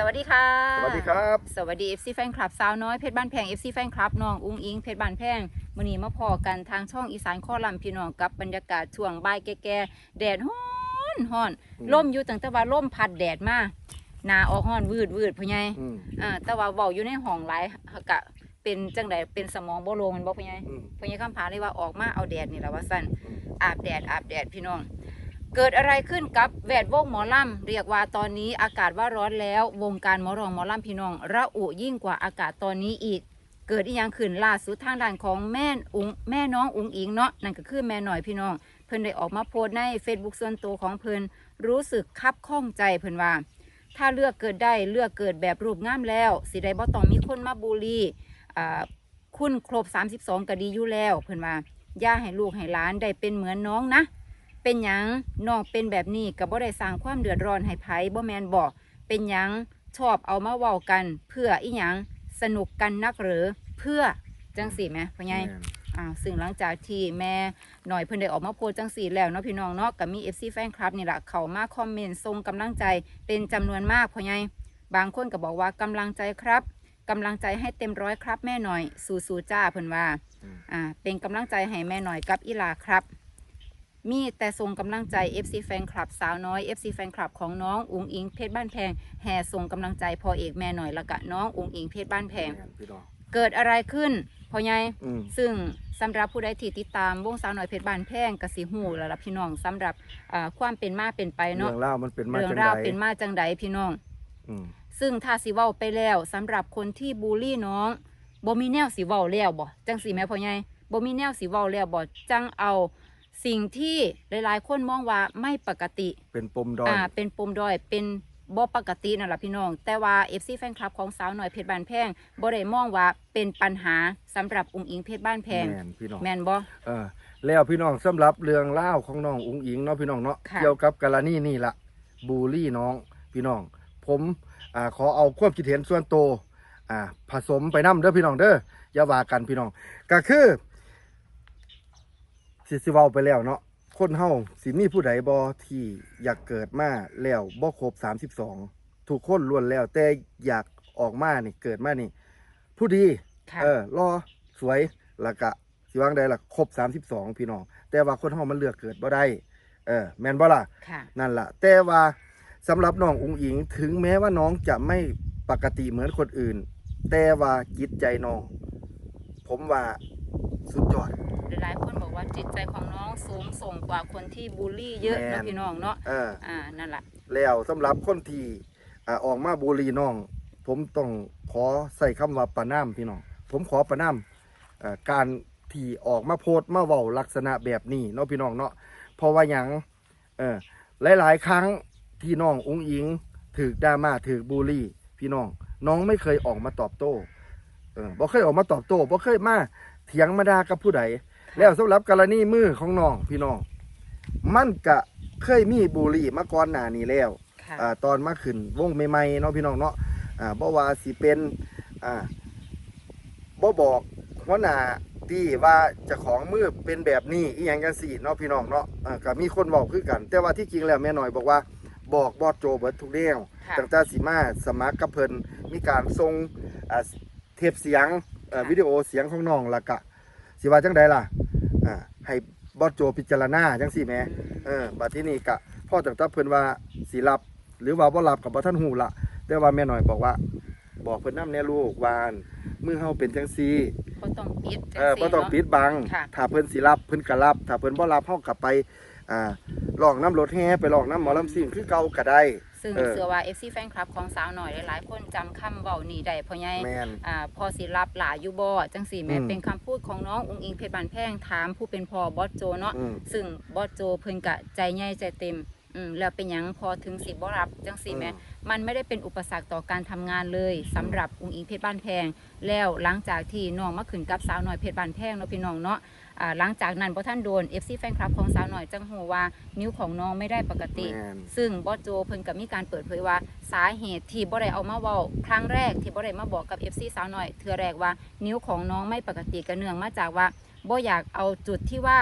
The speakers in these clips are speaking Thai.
สวัสดีค่ะ สวัสดีครับ สวัสดี FC แฟนคลับสาวน้อยเพชรบ้านแพง FC แฟนคลับน้องอุ้งอิงเพชรบ้านแพงมื้อนี้มาพอกันทางช่องอีสานข้อลำพี่น้องกับบรรยากาศช่วงบ่ายแก่ๆแดดฮ้อนฮ้อนอืมล่มอยู่ตั้งแต่ว่าล่มพัดแดดมาหนาออกฮ้อนวืดวืดพ่อใหญ่อืมอ่าแต่ว่าเว้าอยู่ในห้องหลายกะเป็นจังไดเป็นสมองบ่โลงแมันบ่พ่อใหญ่อืม พ่อใหญ่คำพาเลยว่าออกมาเอาแดดนี่แหละว่าซั่นอืม อาบแดดอาบแดดพี่น้อง เกิดอะไรขึ้นกับแวดวงหมอลำเรียกว่าตอนนี้อากาศว่าร้อนแล้ว วงการหมอรองหมอลำพี่น้องระอุยิ่งกว่าอากาศตอนนี้อีก เกิดอีหยังขึ้นล่าสุดทางด้านของแม่อุงแม่น้องอุงอิงเนาะนั่นก็คือแม่หน่อยพี่น้อง เพิ่นได้ออกมาโพสต์ใน Facebook ส่วนตัวของเพิ่นรู้สึกคับข้องใจเพิ่นว่า ถ้าเลือกเกิดได้เลือกเกิดแบบรูปงามแล้ว สิได้บ่ต้องมีคนมาบูลลีอ่าคุณครบ 32ก็ดีอยู่แล้ว เพิ่นว่าอย่าให้ลูกให้หลานได้เป็นเหมือนน้องนะ เป็นหยังน้องเป็นแบบนี้ก็บ่ได้สร้างความเดือดร้อนให้ไผบ่แมนบอกเป็นหยังชอบเอามาเว้ากัน เพื่ออีหยังสนุกกันนักหรือเพื่อจังสี่ไหมพ่อใหญ่แม่นอ่าซึ่งหลังจากที่แม่หน่อยเพิ่นได้ออกมาโพสต์จังสี่แล้วเนาะพี่น้องเนาะก็มี FC แฟนคลับนี่แหละเข้ามาคอมเมนต์ส่งกำลังใจเป็นจำนวนมากพ่อใหญ่บางคนก็บอกว่ากำลังใจครับกำลังใจให้เต็มร้อยครับแม่หน่อย สู้ๆจ้าเพิ่นว่าอืมอ่าเป็นกำลังใจให้แม่หน่อยกับอีหลาครับ มีแต่ส่งกำลังใจ FC แฟนคลับสาวน้อย FC แฟนคลับของน้องอุงอิงเพชรบ้านแพงแห่ส่งกำลังใจพอเอกแม่หน่อยและกะน้องอุงอิงเพชรบ้านแพงม่นพี่น้อง เกิดอะไรขึ้นพ่อใหญ่ อืม ซึ่งสำหรับผู้ใดที่ติดตามวงสาวน้อยเพชรบ้านแพงกสิหูแล้วล่ะพี่น้องสำหรับอ่าความเป็นมาเป็นไปเรื่เนาะองเล่าวมันเป็นมาเรื่องจังราวไดเป็นมาจังใดพี่น้อง อืมซึ่งถ้าสิเว้าไปแล้วสำหรับคนที่บูลลี่น้องบ่มีแนวสิเว้าแล้วบ่จังสิแม่พ่อใหญ่บ่มีแนวสิเว้าแล้วบ่จังเอา สิ่งที่หลายๆ คนมองว่าไม่ปกติ เป็นปมดอยอ่าเป็นปมด้อยเป็นบ่ปกตินั่นแหละพี่น้อง แต่ว่า FC แฟนคลับของสาวหน่อยเพชรบ้านแพงบ่ได้มองว่าเป็นปัญหาสำหรับองค์อิงเพชรบ้านแพงแม่นพี่น้องแม่นบ่ เออแล้วพี่น้องสำหรับเรื่องเล่าวของน้องอุ๋งอิงเนาะพี่น้องเนาะค่ะ เกี่ยวกับกรณีนี่ละบูลลี่น้องพี่น้อง ผมอ่าขอเอาความคิดเห็นส่วนตัวอ่าผสมไปนํเด้อพี่น้องเด้ออย่าว่ากันพี่น้อง ก็คือ สิสิเว้าไปแล้วเนาะคนเฮาสิมีผู้ใดบ่ที่อยากเกิดมาแล้วบ่ครบ32ทุกคนล้วนแล้ว แต่อยากออกมานี่เกิดมานี่ ผู้ดี ค่ะ เออรอสวยแล้วก็สิวางได้ละครบ32 พี่น้อง แต่ว่าคนเฮามันเลือกเกิดบ่ได้ เออ แม่นบ่ล่ะ ค่ะ นั่นล่ะแต่ว่าสำหรับน้องอุงอิงถึงแม้ว่าน้องจะไม่ปกติเหมือนคนอื่น แต่ว่าจิตใจน้อง ผมว่าสุดยอด จิตใจของน้องสูงส่งกว่าคนที่บูลลี่เยอะแม่นะน พี่น้องเนาะเออ อ่านั่นแหละแล้วสำหรับคนที่อ่าออกมาบูลลีน้อง ผมต้องขอใส่คำว่าประนามพี่น้อง ผมขอประนามเอ่อการที่ออกมาโพสต์มาเว้าลักษณะแบบนี้เนาะพี่น้องเนาะเพราะว่าหยังเออหลาย ๆ ครั้งที่น้องอุ้งอิงถือดราม่าถือบูลลี่ พี่น้อง น้องไม่เคยออกมาตอบโต้เออบ่เคยออกมาตอบโต้บ่เคยมาเถียงมาด่ากับผู้ใด แล้วสำหรับกรณีมือของน้องพี่น้อง มันกะเคยมีบูลลี่มาก่อนหน้านี้แล้วค่ะอ่าตอนมาขึ้นวงใหม่ๆเนาะพี่น้องเนาะอ่าบ่ว่าสิเป็นอ่าบ่บอกหัวหน้าที่ว่าเจะของมือเป็นแบบนี้อีหยังจังซี่เนาะพี่น้องเนาะอ่าก็มีคนบอกคือกัน แต่ว่าที่จริงแล้วแม่น้อยบอกว่าบอกบอสโจเบิดทุกแนวค่ะตั้งแต่สิมาสมัครกับเพิ่นมีการส่งอ่าเทปเสียงเอ่อค่ะวิดีโอเสียงของน้องและกะสิว่าจังใดล่ะอ่า ให้บอสโจพิจารณาจังซี่แหมเออบัดที่นี่กะพ่อตั้งแต่เพิ่นว่าสิรับ หรือว่าบ่รับกับบ่ท่านหูละแต่ว่าแม่น้อยบอกว่า บอกเพิ่นนำแน่ลูกว่าอั่นมือเฮาเป็นจังซี่ บ่ต้องปิดจัเออบ่ต้องเนาะปิดบังค่ะ ถ้าเพิ่นสิรับเพิ่นก็รับ ถ้าเพิ่นบ่รับเฮากลับไปอ่าลองน้ำรถแห่ไปลองน้ำหมอลำซิ่งคือเก่าก็ได้ ซึ่งเออเชื่อว่า FC แฟนคลับของสาวหน่อยหลายๆคนจำคำเว้านี่ได้เพราะไงแม่น อ่าพอสิรับหลายอยู่บ่จังสี่แม่อืม เป็นคำพูดของน้ององค์อิงเพชรบานแพงถามผู้เป็นพ่อบอสโจเนาะ อืม ซึ่งบอสโจเพิ่นกะใจใหญ่ใจเต็ม อืมแล้วเป็นหยังพอถึงสิบ่รับจังสี่แม่อืม มันไม่ได้เป็นอุปสรรคต่อการทำงานเลยสำหรับองค์อิงเพชรบ้านแพง แล้วหลังจากที่น้องมาขึ้นกับสาวน้อยเพชรบ้านแพงเนาะพี่น้องเนาะอ่าหลังจากนั้นพอท่านโดน FC แฟนคลับของสาวน้อยจังหูว่านิ้วของน้องไม่ได้ปกติ แม่น ซึ่งบอสโจเพิ่นก็มีการเปิดเผยว่าสาเหตุที่บ่ได้เอามาเว้าครั้งแรกที่บ่ได้มาบอกกับ FC สาวน้อยเทื่อแรกว่านิ้วของน้องไม่ปกติกระเนื่องมาจากว่าบ่อยากเอาจุดที่ว่า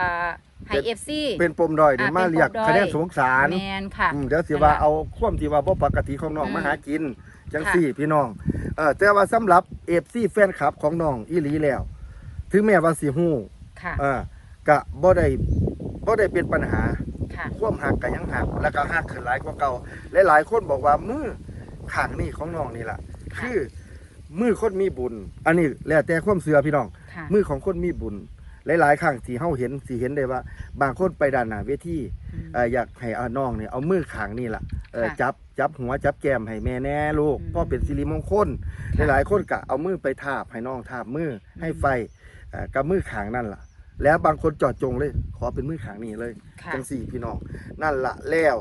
อ่า ให้ FC เป็นปมด้อยเดี๋ยวอ่ามาเป็นเรียกปมด้อยคะแนนสงสารแมนค่ะอืมเดี๋ยวสิว่าเอาความที่ว่าบ่ปกติของน้องอืมมาหากินจังค่ะสี่พี่น้องเออแต่ว่าสำหรับ FC แฟนคลับของน้องอีหลีแล้ว ถึงแม้ว่าสิฮู้ค่ะเออก็บ่ได้บ่ได้เป็นปัญหาค่ะความหักก็ยังหักแล้วก็หักขึ้นหลายกว่าเก่าหลายๆคนบอกว่ามือข้างนี่ของน้องนี่ล่ะค่ะคือมือคนมีบุญ อันนี้แล้วแต่ความเชื่อพี่น้องค่ะมือของคนมีบุญ หลายๆครั้งที่เฮาเห็นสิเห็นได้ว่า บางคนไปด้านหน้าเวทีอืมเอ่ออยากให้อาน้องเนี่ยเอามือขางนี่ล่ะเออค่ะจับจับหัวจับแก้มให้แม่แน่ลูกอืม พ่อเป็นสิริมงคลค่ะหลายๆคนก็เอามือไปทาบให้น้องทาบมือให้ไฟเอ่อกับมือขางนั่นล่ะ แล้วบางคนเจอดจงเลย ขอเป็นมือขางนี่เลย ค่ะ จังสี่พี่น้องนั่นละแล้ว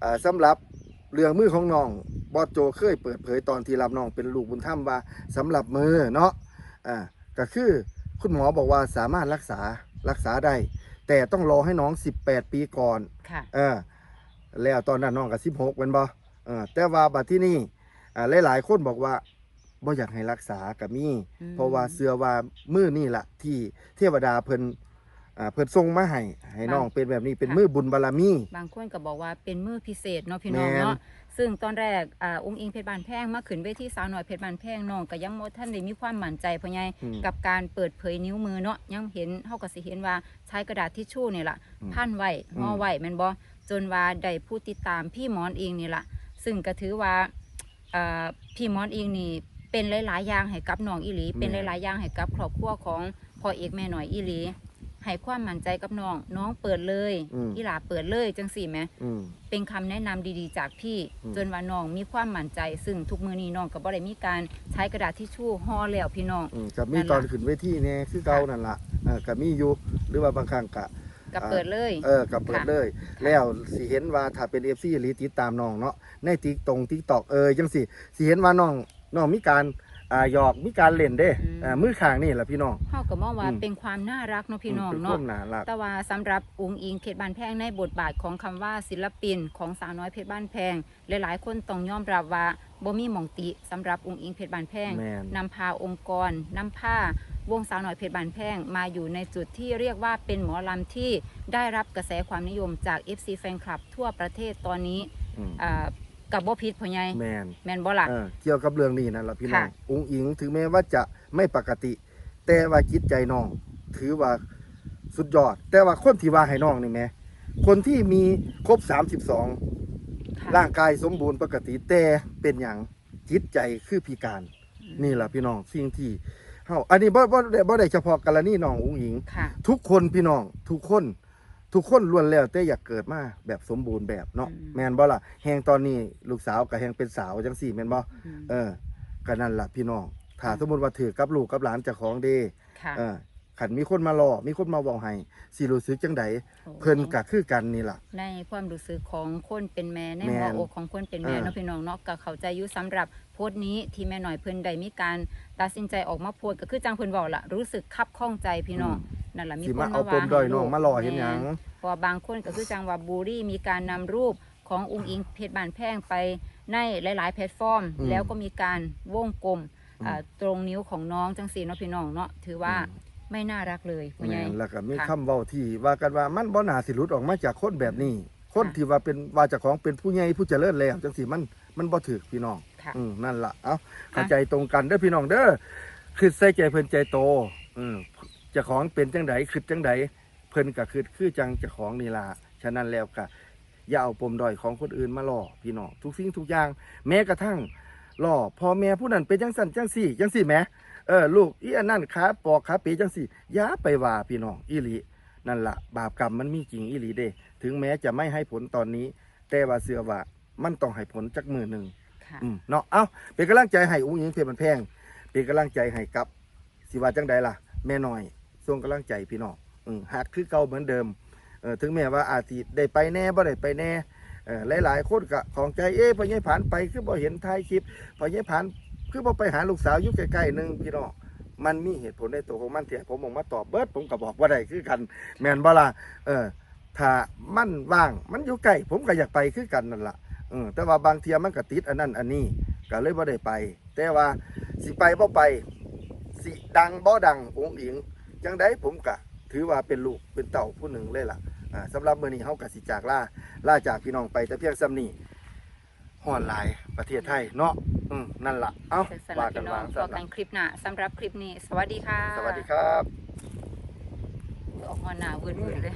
เอ่อสำหรับเรื่องมือของน้องบอสโจเคยเปิดเผยตอนที่รับน้องเป็นลูกบุญธรรมว่าสำหรับมือเนาะอ่าก็คือ คุณหมอบอกว่าสามารถรักษารักษาได้ แต่ต้องรอให้น้อง 18 ปีก่อนค่ะ เออแล้วตอนนั้นน้องก็16เป็นบ่เออแต่ว่าบัดที่นี่อ่าหลายๆคนบอกว่าบ่อยากให้รักษากับมีอืม เพราะว่าเสือว่ามือนี่ล่ะที่เทวดาเพิ่นอ่าเพิ่นทรงมาให้ให้น้องเป็นแบบนี้เป็นมือบุญบารมี บางคนก็บอกว่าเป็นมือพิเศษเนาะพี่น้องแม่นเนาะ ซึ่งตอนแรกอ่าองค์อิงเพชรบานแพงมาขึ้นเวทีสาวหน่อยเพชรบานแพงน้องก็ยังบ่ท่านได้มีความมั่นใจเพราะไงอืม กับการเปิดเผยนิ้วมือเนาะยังเห็นเฮาก็สิเห็นว่าใช้กระดาษทิชชู่นี่ล่ะอืมพันไว้ห่ออืมไว้แม่นบ่จนว่าได้ผู้ติดตามพี่หมอนเองนี่ล่ะ ซึ่งก็ถือว่าอ่าพี่หมอนเองนี่เป็นหลาย ๆ อย่างให้กับน้องอีหลี เป็นหลาย ๆ อย่างให้กับครอบครัวของพ่อเอกแม่หน่อยอีหลี ให้ความมั่นใจกับน้อง น้องเปิดเลยอืม อีหลาเปิดเลยจังสี่ไหม อืม เป็นคำแนะนำดีๆ จากพี่ อืม จนว่าน้องมีความมั่นใจ ซึ่งทุกมือนี้น้องก็บ่ได้มีการใช้กระดาษทิชชู่ห่อแล้วพี่น้อง อืมกับมีนั่นล่ะ ตอนขึ้นเวทีเนี่ยคือเก่านั่นล่ะเออกับมีอยู่หรือว่าบางครั้งกะ ก็อ่าเปิดเลย เออกับเปิดค่ะเลย แล้วสิเห็นว่าถ้าเป็น FC หรือติดตามน้องเนาะในติ๊กตรง TikTok เออจังสิสิเห็นว่าน้องน้องมีการ อ่าหยอกมีการเล่นเด้อ่ามือข้างนี่แหละพี่น้องเฮาก็มองว่าอืมเป็นความน่ารักเนาะพี่น้องเป็นคเนาะวามน่ารักแต่ว่าสำหรับอุงอิงเพชรบ้านแพงในบทบาทของคำว่าศิลปินของสาวน้อยเพชรบ้านแพง หลายๆ คนต้องยอมรับว่าบ่มีหมองติสำหรับอุงอิงเพชรบ้านแพงแม่นนำพาองค์กรนำพาวงสาวน้อยเพชรบ้านแพงมาอยู่ในจุดที่เรียกว่าเป็นหมอลำที่ได้รับกระแสความนิยมจาก FC แฟนคลับทั่วประเทศตอนนี้อืมอ่า กับบ่ผิดพ่อใหญ่แมนแม่นบ่ล่ะ เออเกี่ยวกับเรื่องนี้นั่นแหละพี่น้องค่ะองค์อิงถึงแม้ว่าจะไม่ปกติ แต่ว่าจิตใจน้อง ถือว่าสุดยอด แต่ว่าคนที่ว่าให้น้องนี่แหมคนที่มีครบ 32 ค่ะร่างกายสมบูรณ์ปกติแต่เป็นอย่างจิตใจคือพิการ นี่แหละพี่น้องสิ่งที่เฮาอันนี้บ่บ่ได้บ่ได้เฉพาะกรณีน้ององค์อิง ค่ะ ทุกคนพี่น้องทุกคน ทุกคนล้วนแล้วแต่อยากเกิดมาแบบสมบูรณ์แบบเนาะอืม แม่นบ่ล่ะแฮงตอนนี้ลูกสาวก็แฮงเป็นสาวจังสี่แม่นบ่อืมเออก็นั่นล่ะพี่น้องถ้าสมมติว่าถือกับลูกกับหลานเจ้าของเด้ค่ะเออขันมีคนมารอมีคนมาเว้าให้สิรู้สึกจังใดเพิ่นก็คือกันนี่ล่ะ ในความรู้สึกของคนเป็นแม่ในแม่นหัวอกของคนเป็นแม่อ่าเนาะพี่น้องเนาะก็เข้าใจอยู่สำหรับโพสต์นี้ที่แม่หน่อยเพิ่นได้มีการตัดสินใจออกมาโพสต์ก็คือจังเพิ่นบอกล่ะรู้สึกคับข้องใจพี่น้อง นั่นแหละมีสิคมานเอามาปว่ามด้อยให้น้องลูกมารอเห็นหยังแม่เพราะว่าบางคนก็คือจังว่าบูรี่มีการนำรูปของอุ้งอิงเพชรบานแพงไปในหลาย ๆ แพลตฟอร์ม อืมแล้วก็มีการวงกลมอืมอ่าตรงนิ้วของน้องจังสีเนาะพี่น้องเนาะถือว่าอืมไม่น่ารักเลยคุณแม่ยาย นแล้วก็มีค่ะ คำเว้าที่ว่ากันว่ามันบ่น่าสิหลุดออกมาจากคนแบบนี้ คนค่ะที่ว่าเป็นว่าเจ้าของเป็นผู้ใหญ่ผู้เจริญแล้วจังซี่มันมันบ่ถูกพี่น้อง ค่ะ อืมนั่นล่ะเอ้าเข้าใจตรงกันเด้อพี่น้องเด้อคือใส่ใจเพิ่นใจโต อืมเจ้าของเป็นจังไดคือจังไดเพิ่นก็คือคือจังเจ้าของนี่ล่ะฉะนั้นแล้วก็อย่าเอาปมด้อยของคนอื่นมาล่อพี่น้องทุกสิ่งทุกอย่าง แม้กระทั่งล่อพ่อแม่ผู้นั้นเป็นจังสั่นจังสี่จังสี่แหมเออลูกอีอันนั้นขาปอกขาเปีจังสี่อย่าไปว่าพี่น้องอีหลีนั่นล่ะบาปกรรมมันมีจริงอีหลีเด้ถึงแม้จะไม่ให้ผลตอนนี้ แต่ว่าเสือว่ามันต้องให้ผลจักมือหนึ่งค่ะอืมเนาะเอ้าเป็นกำลังใจให้อุ้งยิงเพชรมันแพงเป็นกำลังใจให้กับสิว่าจังใดล่ะ แม่น้อย ส่งกำลังใจพี่น้องหักคือเก่าเหมือนเดิมถึงแม้ว่าอาทิได้ไปแน่บ่ได้ไปแน่หลายๆคนก็ของใจเอ๊ะพอยี่ผ่านไปคือบ่เห็นท้ายคลิปพอยี่ผ่านคือบ่ไปหาลูกสาวอยู่ใกล้ๆหนึงพี่น้องมันมีเหตุผลในตัวของมันที่ให้ผมออกมาตอบเบิร์ดผมก็บอกว่าได้คือกันแม่นบ่ละเออถ้ามันว่างมันอยู่ใกล้ผมก็อยากไปคือกันนั่นล่ะเออแต่ว่าบางเทียมันก็ติดอันนั้นอันนี้ก็เลยบ่ได้ไป แต่ว่าสิไปบ่ไปสิดังบ่ดังองค์อิง จังไดผมก็ถือว่าเป็นลูกเป็นเต่าผู้หนึ่งเลยล่ะอ่าสำหรับมื้อนี้เฮาก็สิจากลาลาจากพี่น้องไปแต่เพียงซ้ำนี้ฮ้อนหลายประเทศไทยเนาะอืมนั่นล่ะเอ้าสำหรัว่าบกันพี่น้อวางงพซั่อนกัล่ะนคลิปหน้าสำหรับคลิปนี้ สวัสดีค่ะ สวัสดีครับออกมาหน้าเวื่นๆเลย